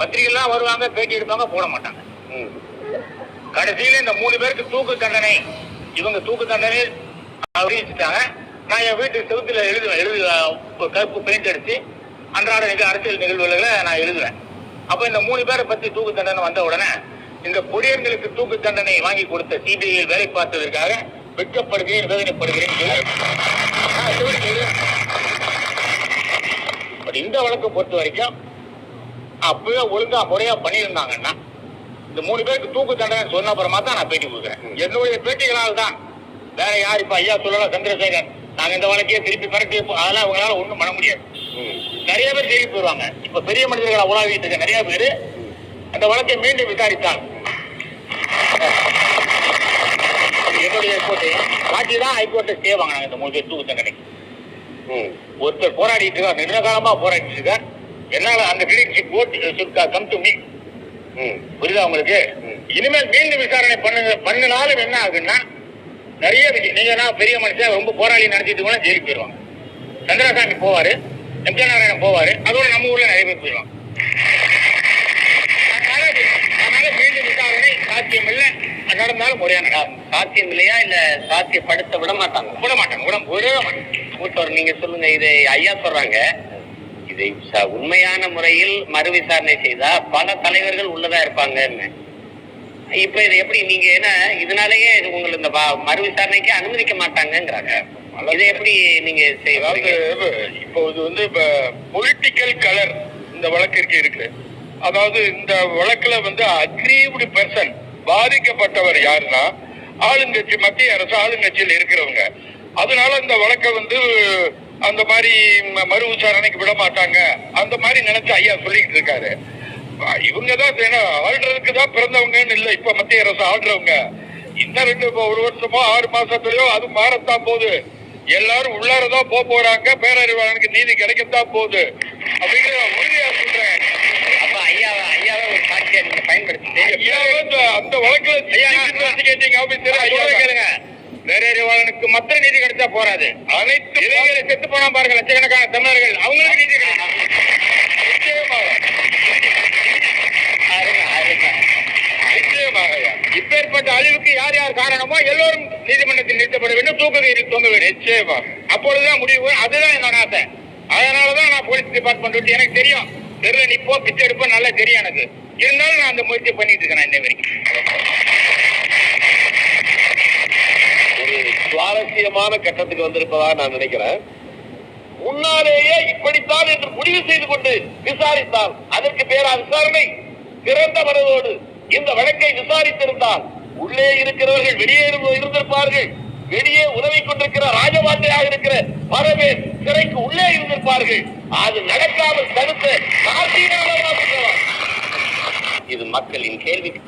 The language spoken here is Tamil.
பத்திரிகைலாம் வருவாங்க பேட்டி எடுப்பாங்க போட மாட்டாங்க. கடைசியில இந்த மூணு பேருக்கு தூக்கு தண்டனை. இவங்க தூக்கு தண்டனை அறிவிச்சுட்டாங்க. நான் என் வீட்டு செவுத்துல எழுதுவேன் எழுது கருப்பு பெயிண்ட் அடிச்சு அன்றாட நிக அரசியல் நிகழ்வுகளை நான் எழுதுவேன். அப்ப இந்த மூணு பேரை பத்தி தூக்கு தண்டனை வந்த உடனே இந்த பொடியர்களுக்கு தூக்கு தண்டனை வாங்கி கொடுத்த சிபிஐ வேலை பார்த்ததற்காக வெட்கப்படுகிறேன் வேதனைப்படுகிறேன் இந்த வழக்கை பொறுத்த வரைக்கும் அப்பவே ஒழுங்கா முறையா பண்ணியிருந்தாங்கன்னா இந்த மூணு பேருக்கு தூக்கு தண்டனை சொன்ன அப்புறமா தான் நான் பேட்டி கொடுக்குறேன். என்னுடைய பேட்டிகளால் தான். வேற யார் இப்ப ஐயா சொல்லலாம் சந்திரசேகர்? நாங்க இந்த வழக்கையே திருப்பி பரட்டி அதெல்லாம் அவங்களால ஒண்ணும் பண்ண முடியாது. நிறைய பேர் ஜெயிலுக்கு போயிருவாங்க. இப்ப பெரிய மனிதர்களை உலாவிட்டு இருக்க நிறைய பேர் அந்த வழக்கை மீண்டும் விசாரித்தால். என்னுடைய ரிப்போர்ட்டு காட்டி தான் ஹைகோர்ட்டை ஸ்டே வாங்கினாங்க இந்த மூணு பேர் தூக்கு தண்டனை. ஒருத்தர் போராடிட்டு இருக்கார். நீண்ட காலமா போராடிட்டு இருக்கார். என்னால அந்த credit card come to me. புரியுதா உங்களுக்கு. இனிமேல் மீண்டும் விசாரணை பண்ணுங்க பண்ணினாலும் என்ன ஆகுன்னா நிறைய விஷயம் நீங்க நான் பெரிய மனுஷன் ரொம்ப போராளி நடத்திட்டு கூட ஜெயிலுக்கு போயிடுவாங்க சந்திரசாமி போவாரு எம். கே. நாராயணன் போவாரு அதோட நம்ம ஊர்ல நிறைய பேர் போயிடுவாங்க அதனால அதனால மீண்டும் விசாரணை சாத்தியம் இல்லை நடந்தாலும் முறையான. சாத்தியம் இல்லையா? இல்ல சாத்தியப்படுத்த விட மாட்டாங்க விட மாட்டாங்க விட விடவே மாட்டாங்க மூத்தவர் நீங்க சொல்லுங்க இதை ஐயா சொல்றாங்க. இதை உண்மையான முறையில் மறு விசாரணை செய்தா பல தலைவர்கள் உள்ளதா இருப்பாங்கன்னு. இப்ப இதை எப்படி நீங்க என்ன இதனாலயே இது உங்களுக்கு இந்த மறு விசாரணைக்கு அனுமதிக்க மாட்டாங்கங்கிறாங்க. இதை எப்படி நீங்க இப்போ இது வந்து இப்ப பொலிட்டிக்கல் கலர் இந்த வழக்கிற்கு இருக்கு அதாவது இந்த வழக்குல வந்து அக்ரீவ்டு பர்சன் பாதிக்கப்பட்டவர் யாருன்னா ஆளுங்கட்சி மத்திய அரசு ஆளுங்கட்சியில் இருக்கிறவங்க. அதனால இந்த வழக்கை வந்து அந்த மாதிரி மறு விசாரணைக்கு விட மாட்டாங்க அந்த மாதிரி நினைச்சு ஐயா சொல்லிட்டு இருக்காரு இவங்க தான் ஆள்றதுக்கு தான் பிறந்தவங்கன்னு இல்லை இப்ப மத்திய அரசு ஆள்றவங்க இன்னும் ரெண்டு ஒரு வருஷமோ ஆறு மாசத்துலயோ அது மாறத்தான் போகுது எல்லாரும் உள்ளாரதான் போக போறாங்க பேரறிவாளனுக்கு நீதி கிடைக்கத்தான் போகுது அப்படிங்கிற உறுதியா சொல்றேன் இந்த- அந்த வழக்குல இன்வெஸ்டிகேட்டிங் ஆபீசர் ஐயா கேளுங்க பேரறிவாளனுக்கு மற்ற நீதி கிடைச்சா போறாது. அனைத்து இளைஞரை செத்து போனா பாருங்க லட்சக்கணக்கான தமிழர்கள். அவங்களுக்கு நீதி கிடைக்கும் நிச்சயமாக. இப்பேற்பட்ட அழிவுக்கு யார் யார் காரணமோ எல்லோரும் நீதிமன்றத்தில் நிறுத்தப்பட வேண்டும். தூக்குகையில் தொங்க வேண்டும் நிச்சயமா அப்பொழுதுதான் முடிவு. அதுதான் என்னோட ஆசை. அதனாலதான் நான் போலீஸ் டிபார்ட்மெண்ட் விட்டு எனக்கு தெரியும். தெருல நிப்போ பிச்சை எடுப்போம் நல்லா தெரியும் எனக்கு. இருந்தாலும் நான் அந்த முயற்சி பண்ணிட்டு இருக்கேன் இன்ன வரைக்கும் ஒரு சுவாரஸ்யமான கட்டத்துக்கு வந்திருப்பதாக நான் நினைக்கிறேன். முன்னாலேயே இப்படித்தான் என்று முடிவு செய்து கொண்டு விசாரித்தால் அதற்கு பேரா விசாரணை திறந்த மனதோடு இந்த வழக்கை விசாரித்திருந்தால் உள்ளே இருக்கிறவர்கள் வெளியே இருந்திருப்பார்கள். வெளியே உதவி கொண்டிருக்கிற ராஜபாத்திரையாக இருக்கிற பல பேர் சிறைக்கு உள்ளே இருந்திருப்பார்கள். அது நடக்காமல் தடுத்து இது மக்களின் கேள்விக்கு